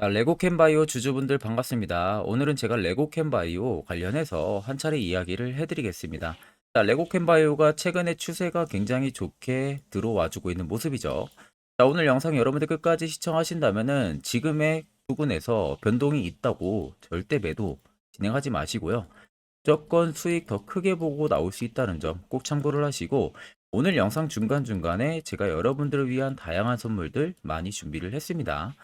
자, 레고캔바이오 주주분들 반갑습니다. 오늘은 제가 레고캔바이오 관련해서 한 차례 이야기를 해드리겠습니다. 자, 레고캔바이오가 최근에 추세가 굉장히 좋게 들어와주고 있는 모습이죠. 자, 오늘 영상 여러분들 끝까지 시청하신다면은 지금의 부분에서 변동이 있다고 절대 매도 진행하지 마시고요. 무조건 수익 더 크게 보고 나올 수 있다는 점 꼭 참고를 하시고 오늘 영상 중간중간에 제가 여러분들을 위한 다양한 선물들 많이 준비를 했습니다.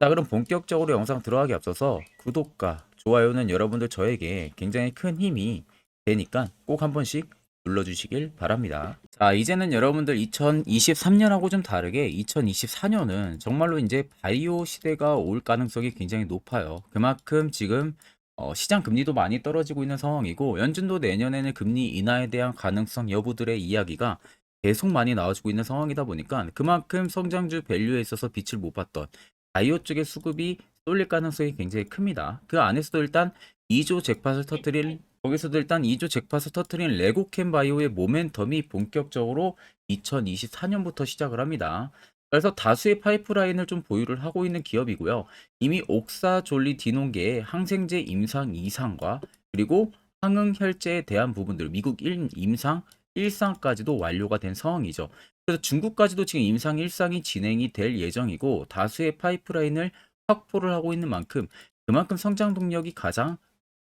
자, 그럼 본격적으로 영상 들어가기 앞서서 구독과 좋아요는 여러분들 저에게 굉장히 큰 힘이 되니까 꼭 한 번씩 눌러주시길 바랍니다. 자, 이제는 여러분들 2023년하고 좀 다르게 2024년은 정말로 이제 바이오 시대가 올 가능성이 굉장히 높아요. 그만큼 지금 어, 시장 금리도 많이 떨어지고 있는 상황이고 연준도 내년에는 금리 인하에 대한 가능성 여부들의 이야기가 계속 많이 나와주고 있는 상황이다 보니까 그만큼 성장주 밸류에 있어서 빛을 못 봤던 바이오 쪽의 수급이 쏠릴 가능성이 굉장히 큽니다. 그 안에서도 일단 2조 잭팟을 터뜨릴 거기서도 일단 2조 잭팟을 터뜨린 레고캠 바이오의 모멘텀이 본격적으로 2024년부터 시작을 합니다. 그래서 다수의 파이프라인을 좀 보유를 하고 있는 기업이고요. 이미 옥사 졸리 디논계의 항생제 임상 2상과 그리고 항응혈제에 대한 부분들 미국 1 임상 1상까지도 완료가 된 상황이죠. 그래서 중국까지도 지금 임상 1상이 진행이 될 예정이고 다수의 파이프라인을 확보를 하고 있는 만큼 그만큼 성장 동력이 가장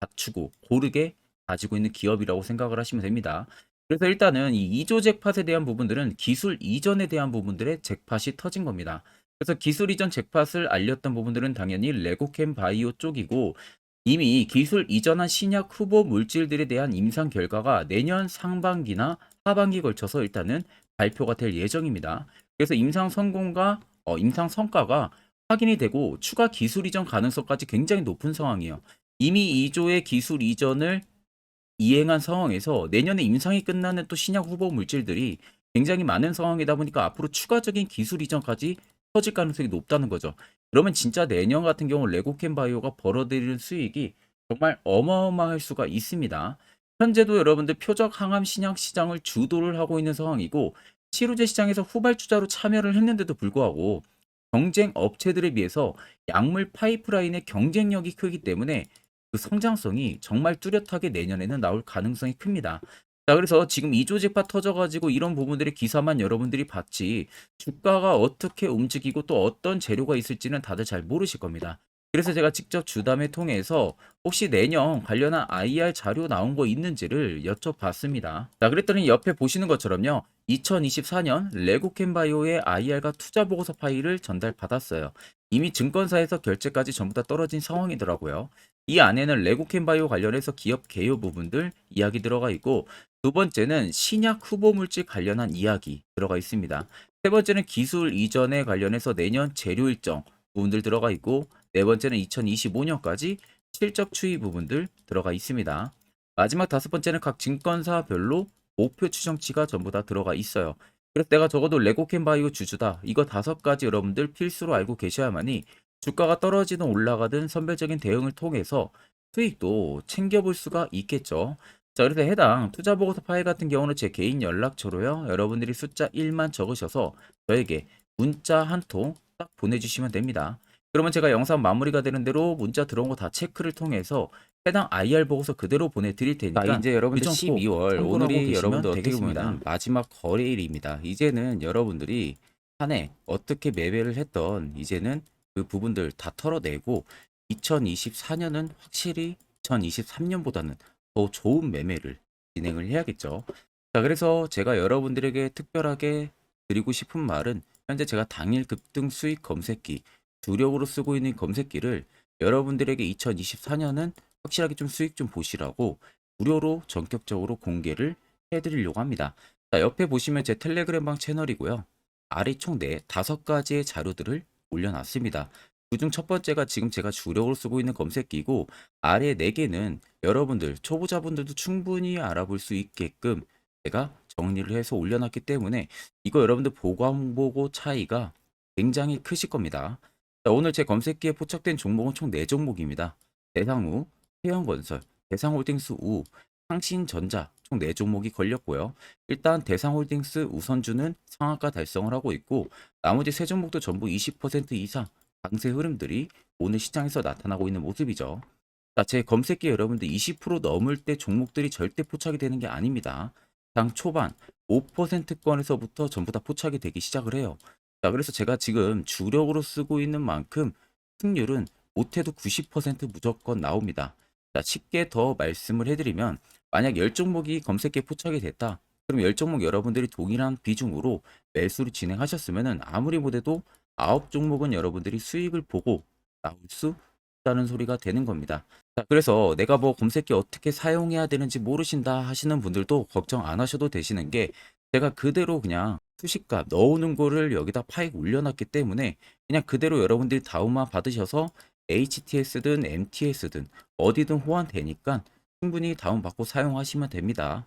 갖추고 고르게 가지고 있는 기업이라고 생각을 하시면 됩니다. 그래서 일단은 이 2조 잭팟에 대한 부분들은 기술 이전에 대한 부분들의 잭팟이 터진 겁니다. 그래서 기술 이전 잭팟을 알렸던 부분들은 당연히 레고캠 바이오 쪽이고 이미 기술 이전한 신약 후보 물질들에 대한 임상 결과가 내년 상반기나 하반기 걸쳐서 일단은 발표가 될 예정입니다. 그래서 임상 성공과 어, 임상 성과가 확인이 되고 추가 기술 이전 가능성까지 굉장히 높은 상황이에요. 이미 2조의 기술 이전을 이행한 상황에서 내년에 임상이 끝나는 또 신약 후보 물질들이 굉장히 많은 상황이다 보니까 앞으로 추가적인 기술 이전까지 터질 가능성이 높다는 거죠. 그러면 진짜 내년 같은 경우 레고캠 바이오가 벌어들이는 수익이 정말 어마어마할 수가 있습니다. 현재도 여러분들 표적 항암 신약 시장을 주도를 하고 있는 상황이고 치료제 시장에서 후발주자로 참여를 했는데도 불구하고 경쟁 업체들에 비해서 약물 파이프라인의 경쟁력이 크기 때문에 그 성장성이 정말 뚜렷하게 내년에는 나올 가능성이 큽니다. 자, 그래서 지금 이조 잭팟 터져가지고 이런 부분들의 기사만 여러분들이 봤지 주가가 어떻게 움직이고 또 어떤 재료가 있을지는 다들 잘 모르실 겁니다. 그래서 제가 직접 주담회 통해서 혹시 내년 관련한 IR 자료 나온 거 있는지를 여쭤봤습니다. 자, 그랬더니 옆에 보시는 것처럼요. 2024년 레고캠바이오의 IR과 투자 보고서 파일을 전달받았어요. 이미 증권사에서 결제까지 전부 다 떨어진 상황이더라고요. 이 안에는 레고캠바이오 관련해서 기업 개요 부분들 이야기 들어가 있고 두 번째는 신약 후보 물질 관련한 이야기 들어가 있습니다. 세 번째는 기술 이전에 관련해서 내년 재료 일정 부분들 들어가 있고 네 번째는 2025년까지 실적 추이 부분들 들어가 있습니다. 마지막 다섯 번째는 각 증권사별로 목표 추정치가 전부 다 들어가 있어요. 그래서 내가 적어도 레고캠바이오 주주다. 이거 다섯 가지 여러분들 필수로 알고 계셔야만이 주가가 떨어지든 올라가든 선별적인 대응을 통해서 수익도 챙겨볼 수가 있겠죠. 자, 그래서 해당 투자 보고서 파일 같은 경우는 제 개인 연락처로요. 여러분들이 숫자 1만 적으셔서 저에게 문자 한 통 딱 보내주시면 됩니다. 그러면 제가 영상 마무리가 되는 대로 문자 들어온 거 다 체크를 통해서 해당 IR 보고서 그대로 보내드릴 테니까 자, 이제 여러분들 그 12월 참고하고 오늘이 여러분들 어떻게 되겠습니다. 보면 마지막 거래일입니다. 이제는 여러분들이 한 해 어떻게 매매를 했던 이제는 그 부분들 다 털어내고 2024년은 확실히 2023년보다는 더 좋은 매매를 진행을 해야겠죠. 자, 그래서 제가 여러분들에게 특별하게 드리고 싶은 말은 현재 제가 당일 급등 수익 검색기 주력으로 쓰고 있는 검색기를 여러분들에게 2024년은 확실하게 좀 수익 좀 보시라고 무료로 전격적으로 공개를 해드리려고 합니다. 자, 옆에 보시면 제 텔레그램방 채널이고요. 아래 총네 다섯 가지의 자료들을 올려놨습니다. 그중 첫 번째가 지금 제가 주력으로 쓰고 있는 검색기고 아래 네 개는 여러분들 초보자분들도 충분히 알아볼 수 있게끔 제가 정리를 해서 올려놨기 때문에 이거 여러분들 보고 안 보고 차이가 굉장히 크실 겁니다. 자, 오늘 제 검색기에 포착된 종목은 총 4종목입니다. 대상우, 태영건설, 대상홀딩스 우, 상신전자 총 4종목이 걸렸고요. 일단 대상홀딩스 우선주는 상한가 달성을 하고 있고 나머지 3종목도 전부 20% 이상 강세 흐름들이 오늘 시장에서 나타나고 있는 모습이죠. 자, 제 검색기에 여러분들 20% 넘을 때 종목들이 절대 포착이 되는 게 아닙니다. 장 초반 5%권에서부터 전부 다 포착이 되기 시작을 해요. 자, 그래서 제가 지금 주력으로 쓰고 있는 만큼 승률은 못해도 90% 무조건 나옵니다. 자, 쉽게 더 말씀을 해드리면 만약 10종목이 검색기에 포착이 됐다. 그럼 10종목 여러분들이 동일한 비중으로 매수를 진행하셨으면 아무리 못해도 9종목은 여러분들이 수익을 보고 나올 수 있다는 소리가 되는 겁니다. 자, 그래서 내가 뭐 검색기 어떻게 사용해야 되는지 모르신다 하시는 분들도 걱정 안 하셔도 되시는 게 제가 그대로 그냥 수식값 넣어오는 거를 여기다 파익 올려놨기 때문에 그냥 그대로 여러분들이 다운만 받으셔서 HTS든 MTS든 어디든 호환되니까 충분히 다운받고 사용하시면 됩니다.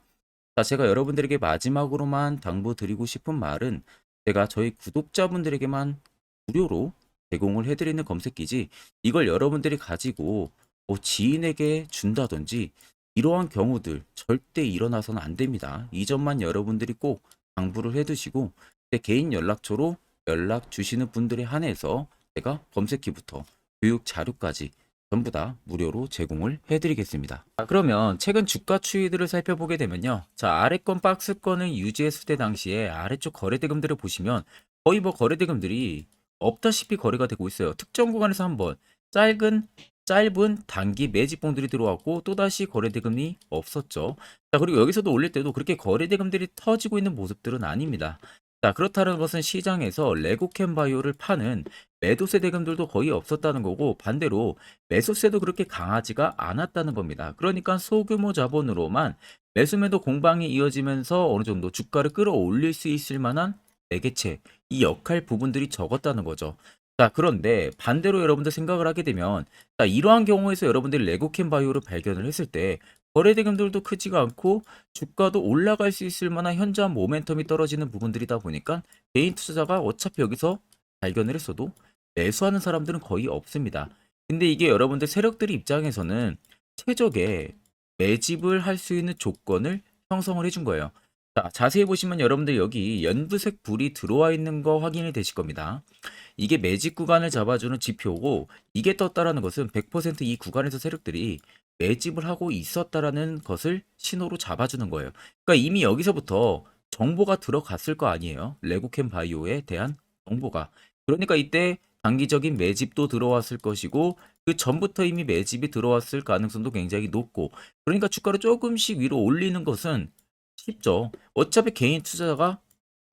자, 제가 여러분들에게 마지막으로만 당부드리고 싶은 말은 제가 저희 구독자분들에게만 무료로 제공을 해드리는 검색기지 이걸 여러분들이 가지고 뭐 지인에게 준다든지 이러한 경우들 절대 일어나서는 안 됩니다. 이 점만 여러분들이 꼭 당부를 해두시고 제 개인 연락처로 연락 주시는 분들에 한해서 제가 검색기부터 교육 자료까지 전부 다 무료로 제공을 해드리겠습니다. 자, 그러면 최근 주가 추이들을 살펴보게 되면요. 자, 아래권 박스권을 유지했을 때 당시에 아래쪽 거래대금들을 보시면 거의 뭐 거래대금들이 없다시피 거래가 되고 있어요. 특정 구간에서 한번 짧은 짧은 단기 매집봉들이 들어왔고 또다시 거래대금이 없었죠. 자, 그리고 여기서도 올릴 때도 그렇게 거래대금들이 터지고 있는 모습들은 아닙니다. 자, 그렇다는 것은 시장에서 레고캠 바이오를 파는 매도세 대금들도 거의 없었다는 거고 반대로 매수세도 그렇게 강하지가 않았다는 겁니다. 그러니까 소규모 자본으로만 매수매도 공방이 이어지면서 어느 정도 주가를 끌어올릴 수 있을 만한 매개체 이 역할 부분들이 적었다는 거죠. 자, 그런데 반대로 여러분들 생각을 하게 되면 자, 이러한 경우에서 여러분들이 레고캠 바이오를 발견을 했을 때 거래 대금들도 크지가 않고 주가도 올라갈 수 있을 만한 현저한 모멘텀이 떨어지는 부분들이다 보니까 개인 투자자가 어차피 여기서 발견을 했어도 매수하는 사람들은 거의 없습니다. 근데 이게 여러분들 세력들 입장에서는 최적의 매집을 할 수 있는 조건을 형성을 해준 거예요. 자, 자세히 보시면 여러분들 여기 연두색 불이 들어와 있는 거 확인이 되실 겁니다. 이게 매집 구간을 잡아주는 지표고 이게 떴다라는 것은 100%이 구간에서 세력들이 매집을 하고 있었다라는 것을 신호로 잡아주는 거예요. 그러니까 이미 여기서부터 정보가 들어갔을 거 아니에요. 레고캠 바이오에 대한 정보가. 그러니까 이때 단기적인 매집도 들어왔을 것이고 그 전부터 이미 매집이 들어왔을 가능성도 굉장히 높고 그러니까 주가를 조금씩 위로 올리는 것은 쉽죠. 어차피 개인 투자자가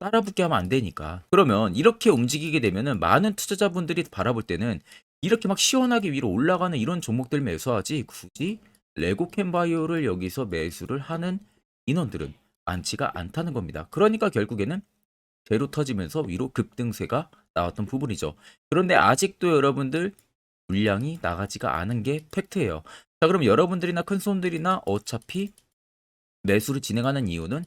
따라붙게 하면 안 되니까. 그러면 이렇게 움직이게 되면은 많은 투자자분들이 바라볼 때는 이렇게 막 시원하게 위로 올라가는 이런 종목들 매수하지 굳이 레고캠 바이오를 여기서 매수를 하는 인원들은 많지가 않다는 겁니다. 그러니까 결국에는 제로 터지면서 위로 급등세가 나왔던 부분이죠. 그런데 아직도 여러분들 물량이 나가지가 않은 게 팩트예요. 자, 그럼 여러분들이나 큰 손들이나 어차피 매수를 진행하는 이유는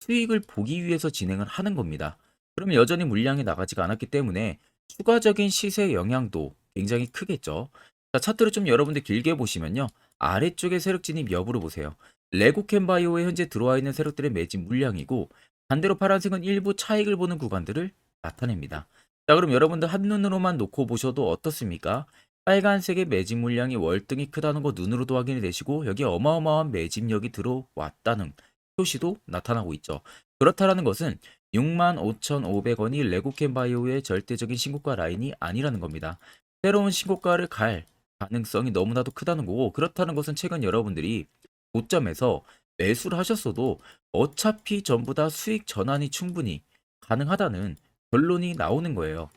수익을 보기 위해서 진행을 하는 겁니다. 그러면 여전히 물량이 나가지가 않았기 때문에 추가적인 시세 영향도 굉장히 크겠죠. 자, 차트를 좀 여러분들 길게 보시면요. 아래쪽의 세력 진입 여부를 보세요. 레고캠 바이오에 현재 들어와 있는 세력들의 매집 물량이고 반대로 파란색은 일부 차익을 보는 구간들을 나타냅니다. 자, 그럼 여러분들 한눈으로만 놓고 보셔도 어떻습니까? 빨간색의 매집 물량이 월등히 크다는 거 눈으로도 확인이 되시고 여기 어마어마한 매집력이 들어왔다는 표시도 나타나고 있죠. 그렇다라는 것은 65,500원이 레고캠 바이오의 절대적인 신고가 라인이 아니라는 겁니다. 새로운 신고가를 갈 가능성이 너무나도 크다는 거고 그렇다는 것은 최근 여러분들이 고점에서 매수를 하셨어도 어차피 전부 다 수익 전환이 충분히 가능하다는 결론이 나오는 거예요.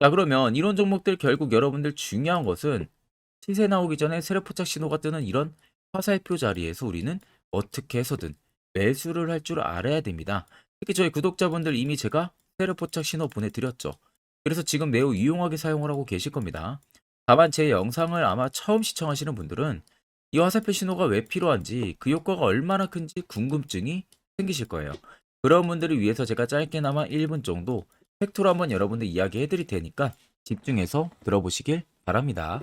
자, 그러면 이런 종목들 결국 여러분들 중요한 것은 시세 나오기 전에 세력 포착 신호가 뜨는 이런 화살표 자리에서 우리는 어떻게 해서든 매수를 할 줄 알아야 됩니다. 특히 저희 구독자분들 이미 제가 세력 포착 신호 보내드렸죠. 그래서 지금 매우 유용하게 사용을 하고 계실 겁니다. 다만 제 영상을 아마 처음 시청하시는 분들은 이 화살표 신호가 왜 필요한지 그 효과가 얼마나 큰지 궁금증이 생기실 거예요. 그런 분들을 위해서 제가 짧게나마 1분 정도 팩트로 한번 여러분들 이야기해 드릴 테니까 집중해서 들어보시길 바랍니다.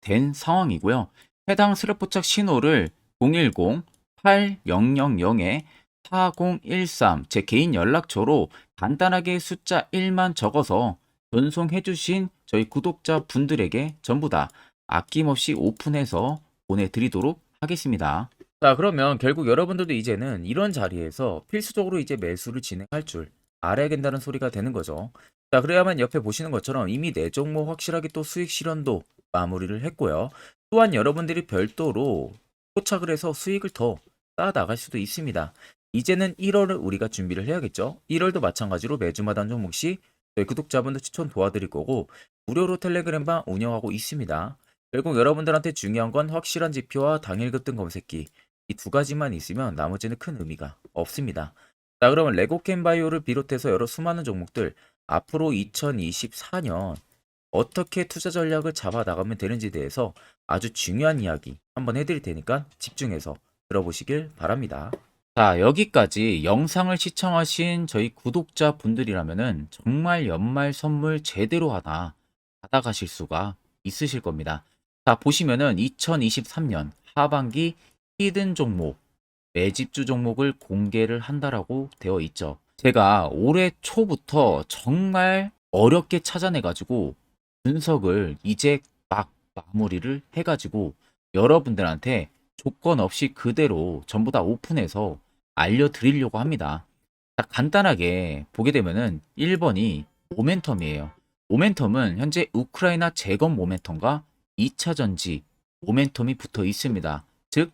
된 상황이고요. 해당 스랩포착 신호를 010-8000에 4013 제 개인 연락처로 간단하게 숫자 1만 적어서 전송해 주신 저희 구독자 분들에게 전부 다 아낌없이 오픈해서 보내드리도록 하겠습니다. 자, 그러면 결국 여러분들도 이제는 이런 자리에서 필수적으로 이제 매수를 진행할 줄 알아야 된다는 소리가 되는 거죠. 자, 그래야만 옆에 보시는 것처럼 이미 내 종목 확실하게 또 수익 실현도 마무리를 했고요. 또한 여러분들이 별도로 포착을 해서 수익을 더 쌓아 나갈 수도 있습니다. 이제는 1월을 우리가 준비를 해야겠죠. 1월도 마찬가지로 매주마다 한 종목씩 저희 구독자분들 추천 도와드릴 거고 무료로 텔레그램방 운영하고 있습니다. 결국 여러분들한테 중요한 건 확실한 지표와 당일 급등 검색기 이 두 가지만 있으면 나머지는 큰 의미가 없습니다. 자, 그러면 레고캠 바이오를 비롯해서 여러 수많은 종목들 앞으로 2024년 어떻게 투자 전략을 잡아 나가면 되는지에 대해서 아주 중요한 이야기 한번 해드릴 테니까 집중해서 들어보시길 바랍니다. 자, 여기까지 영상을 시청하신 저희 구독자 분들이라면은 정말 연말 선물 제대로 하나 받아가실 수가 있으실 겁니다. 자, 보시면은 2023년 하반기 히든 종목, 매집주 종목을 공개를 한다라고 되어 있죠. 제가 올해 초부터 정말 어렵게 찾아내가지고 분석을 이제 막 마무리를 해가지고 여러분들한테 조건 없이 그대로 전부 다 오픈해서 알려드리려고 합니다. 자, 간단하게 보게 되면은 1번이 모멘텀이에요. 모멘텀은 현재 우크라이나 재건 모멘텀과 2차 전지 모멘텀이 붙어 있습니다. 즉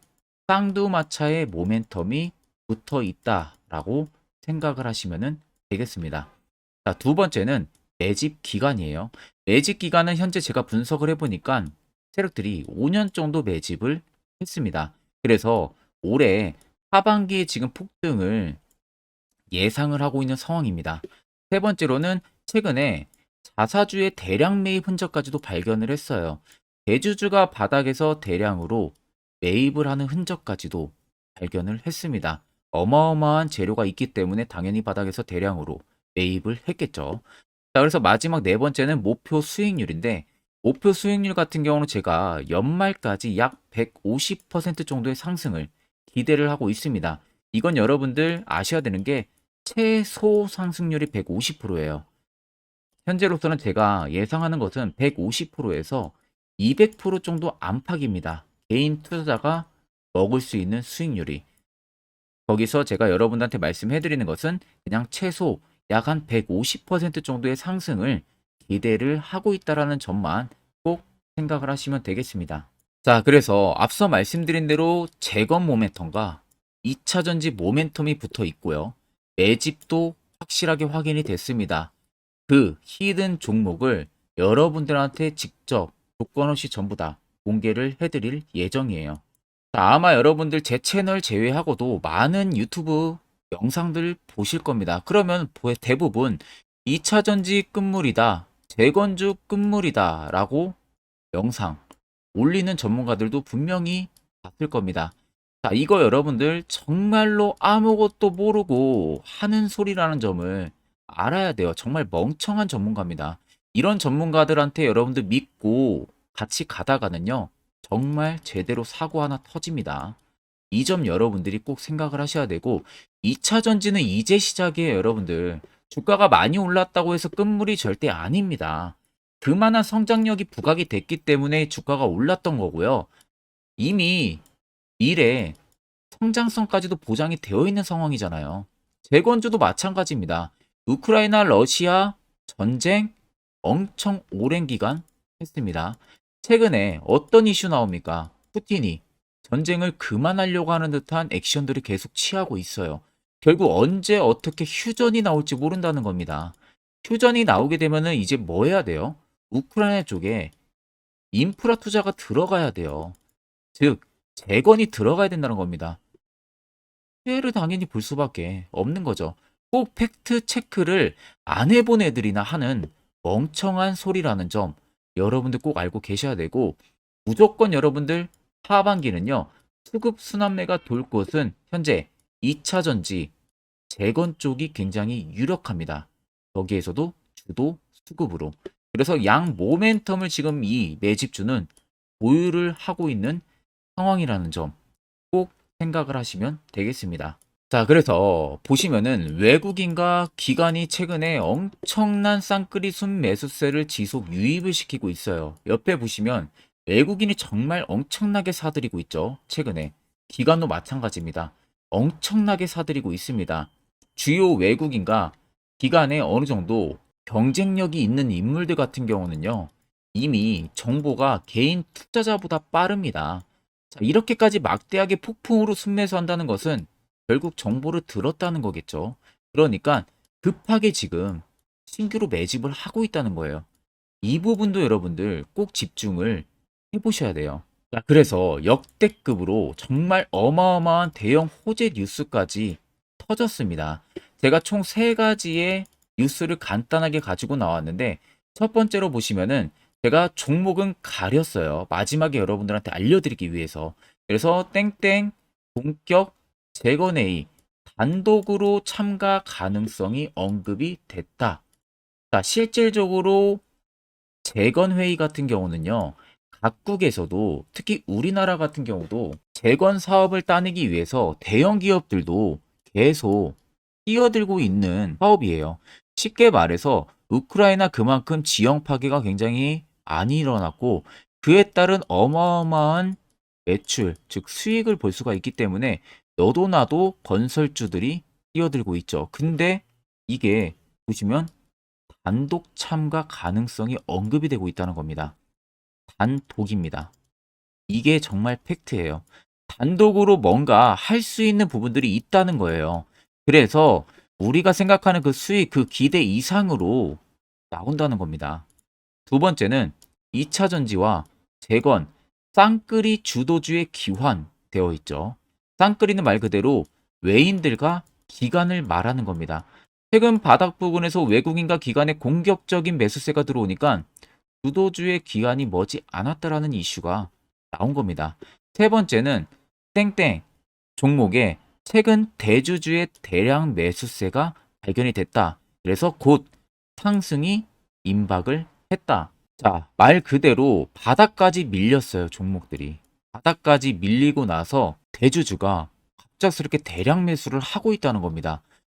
쌍두마차의 모멘텀이 붙어 있다라고 생각을 하시면 되겠습니다. 자, 두 번째는 매집 기간이에요. 매집 기간은 현재 제가 분석을 해보니까 세력들이 5년 정도 매집을 했습니다. 그래서 올해 하반기에 지금 폭등을 예상을 하고 있는 상황입니다. 세 번째로는 최근에 자사주의 대량 매입 흔적까지도 발견을 했어요. 대주주가 바닥에서 대량으로 매입을 하는 흔적까지도 발견을 했습니다. 어마어마한 재료가 있기 때문에 당연히 바닥에서 대량으로 매입을 했겠죠. 자, 그래서 마지막 네 번째는 목표 수익률인데 목표 수익률 같은 경우는 제가 연말까지 약 150% 정도의 상승을 기대를 하고 있습니다. 이건 여러분들 아셔야 되는 게 최소 상승률이 150%예요. 현재로서는 제가 예상하는 것은 150%에서 200% 정도 안팎입니다. 개인 투자자가 먹을 수 있는 수익률이. 거기서 제가 여러분들한테 말씀해 드리는 것은 그냥 최소 약 한 150% 정도의 상승을 기대를 하고 있다라는 점만 꼭 생각을 하시면 되겠습니다. 자, 그래서 앞서 말씀드린 대로 재건 모멘텀과 2차 전지 모멘텀이 붙어 있고요. 매집도 확실하게 확인이 됐습니다. 그 히든 종목을 여러분들한테 직접 조건 없이 전부 다 공개를 해드릴 예정이에요. 자, 아마 여러분들 제 채널 제외하고도 많은 유튜브 영상들 보실 겁니다. 그러면 대부분 2차 전지 끝물이다, 재건주 끝물이다 라고 영상 올리는 전문가들도 분명히 봤을 겁니다. 자, 이거 여러분들 정말로 아무것도 모르고 하는 소리라는 점을 알아야 돼요. 정말 멍청한 전문가입니다. 이런 전문가들한테 여러분들 믿고 같이 가다가는요, 정말 제대로 사고 하나 터집니다. 이 점 여러분들이 꼭 생각을 하셔야 되고, 2차 전지는 이제 시작이에요, 여러분들. 주가가 많이 올랐다고 해서 끝물이 절대 아닙니다. 그만한 성장력이 부각이 됐기 때문에 주가가 올랐던 거고요. 이미 미래 성장성까지도 보장이 되어 있는 상황이잖아요. 재건주도 마찬가지입니다. 우크라이나 러시아 전쟁 엄청 오랜 기간 했습니다. 최근에 어떤 이슈 나옵니까? 푸틴이 전쟁을 그만하려고 하는 듯한 액션들을 계속 취하고 있어요. 결국 언제 어떻게 휴전이 나올지 모른다는 겁니다. 휴전이 나오게 되면은 이제 뭐 해야 돼요? 우크라이나 쪽에 인프라 투자가 들어가야 돼요. 즉, 재건이 들어가야 된다는 겁니다. 피해를 당연히 볼 수밖에 없는 거죠. 꼭 팩트 체크를 안 해본 애들이나 하는 멍청한 소리라는 점 여러분들 꼭 알고 계셔야 되고 무조건 여러분들 하반기는요 수급 순환매가 돌 곳은 현재 2차 전지 재건 쪽이 굉장히 유력합니다. 거기에서도 주도 수급으로 그래서 양 모멘텀을 지금 이 매집주는 보유를 하고 있는 상황이라는 점 꼭 생각을 하시면 되겠습니다. 자, 그래서 보시면은 외국인과 기관이 최근에 엄청난 쌍끌이 순 매수세를 지속 유입을 시키고 있어요. 옆에 보시면 외국인이 정말 엄청나게 사들이고 있죠. 최근에. 기관도 마찬가지입니다. 엄청나게 사들이고 있습니다. 주요 외국인과 기관에 어느 정도 경쟁력이 있는 인물들 같은 경우는요. 이미 정보가 개인 투자자보다 빠릅니다. 자, 이렇게까지 막대하게 폭풍으로 순매수한다는 것은 결국 정보를 들었다는 거겠죠. 그러니까 급하게 지금 신규로 매집을 하고 있다는 거예요. 이 부분도 여러분들 꼭 집중을 해보셔야 돼요. 자, 그래서 역대급으로 정말 어마어마한 대형 호재 뉴스까지 터졌습니다. 제가 총 세 가지의 뉴스를 간단하게 가지고 나왔는데 첫 번째로 보시면은 제가 종목은 가렸어요. 마지막에 여러분들한테 알려드리기 위해서. 그래서 땡땡 본격 재건회의 단독으로 참가 가능성이 언급이 됐다. 자, 실질적으로 재건회의 같은 경우는요, 각국에서도 특히 우리나라 같은 경우도 재건 사업을 따내기 위해서 대형 기업들도 계속 뛰어들고 있는 사업이에요. 쉽게 말해서 우크라이나 그만큼 지형 파괴가 굉장히 많이 일어났고 그에 따른 어마어마한 매출, 즉 수익을 볼 수가 있기 때문에 너도 나도 건설주들이 뛰어들고 있죠. 근데 이게 보시면 단독 참가 가능성이 언급이 되고 있다는 겁니다. 단독입니다. 이게 정말 팩트예요. 단독으로 뭔가 할 수 있는 부분들이 있다는 거예요. 그래서 우리가 생각하는 그 수익, 그 기대 이상으로 나온다는 겁니다. 두 번째는 2차 전지와 재건, 쌍끌이 주도주의 기환되어 있죠. 쌍끌이는 말 그대로 외인들과 기관을 말하는 겁니다. 최근 바닥 부근에서 외국인과 기관의 공격적인 매수세가 들어오니까 주도주의 기관이 머지 않았다라는 이슈가 나온 겁니다. 세 번째는 땡땡 종목에 최근 대주주의 대량 매수세가 발견이 됐다. 그래서 곧 상승이 임박을 했다. 자, 말 그대로 바닥까지 밀렸어요, 종목들이. 바닥까지 밀리고 나서 대주주가 갑작스럽게 대량 매수를 하고 있다는 겁니다.